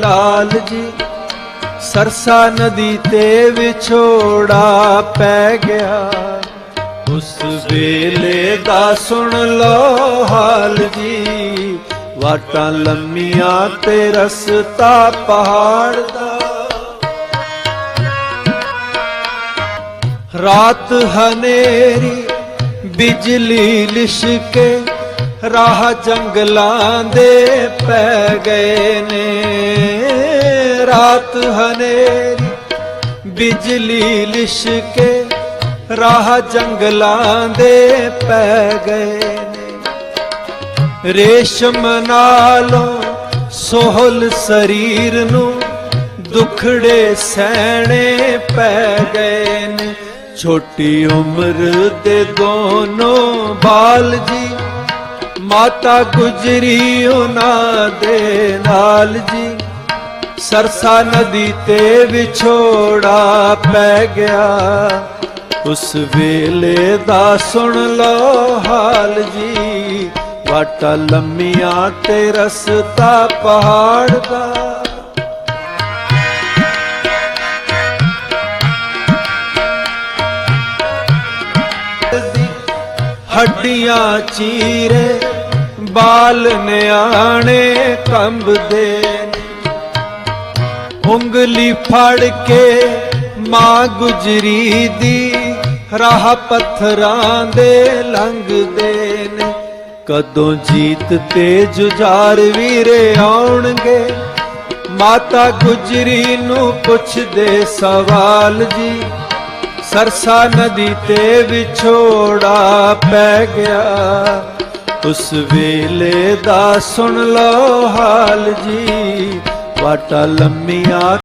ਲਾਲ ਜੀ, ਸਰਸਾ ਨਦੀ ਤੇ ਵਿਛੋੜਾ ਪੈ ਗਿਆ। ਉਸ ਵੇਲੇ ਦਾ ਸੁਣ ਲੋ ਹਾਲ ਜੀ, ਵਾਟਾਂ ਲੰਮੀਆਂ ਤੇ ਰਸਤਾ ਪਹਾੜ ਦਾ। ਰਾਤ ਹਨੇਰੀ, ਬਿਜਲੀ ਲਿਸ਼ਕੇ ਰਾਹ ਜੰਗਲਾਂ ਦੇ ਪੈ ਗਏ ਨੇ। ਰਾਤ ਹਨੇਰੀ, ਬਿਜਲੀ ਲਿਸ਼ਕੇ ਰਾਹ ਜੰਗਲਾਂ ਦੇ ਪੈ ਗਏ ਨੇ। ਰੇਸ਼ਮ ਨਾਲੋਂ ਸੋਹਲ ਸਰੀਰ ਨੂੰ ਦੁਖੜੇ ਸਹਿਣੇ ਪੈ ਗਏ ਨੇ। ਛੋਟੀ ਉਮਰ ਦੇ ਦੋਨੋਂ ਬਾਲ ਜੀ ਮਾਤਾ ਗੁਜਰੀ ਉਹਨਾਂ ਦੇ ਨਾਲ ਜੀ। ਸਰਸਾ ਨਦੀ ਤੇ ਵਿਛੋੜਾ ਪੈ ਗਿਆ। ਉਸ ਵੇਲੇ ਦਾ ਸੁਣ ਲਓ ਹਾਲ ਜੀ। ਵਾਟਾ ਲੰਮੀਆਂ ਤੇ ਰਸਤਾ ਪਹਾੜ ਦਾ। ਹੱਡੀਆਂ ਚੀਰੇ, ਬਾਲ ਨਿਆਣੇ ਕੰਬਦੇ ਨੇ। ਉਂਗਲੀ ਫੜ ਕੇ ਮਾਂ ਗੁਜਰੀ ਦੀ ਰਾਹ ਪੱਥਰਾਂ ਦੇ ਲੰਘਦੇ ਨੇ। ਕਦੋਂ ਜੀਤ ਤੇ ਜੁਝਾਰ ਵੀਰੇ ਆਉਣਗੇ? ਮਾਤਾ ਗੁਜਰੀ ਨੂੰ ਪੁੱਛਦੇ ਸਵਾਲ ਜੀ, ਸਰਸਾ ਨਦੀ ਤੇ ਵਿਛੋੜਾ ਪੈ ਗਿਆ। ਉਸ ਵੇਲੇ ਦਾ ਸੁਣ ਲਓ ਹਾਲ ਜੀ। ਵਾਟਾ ਲੰਮੀਆਂ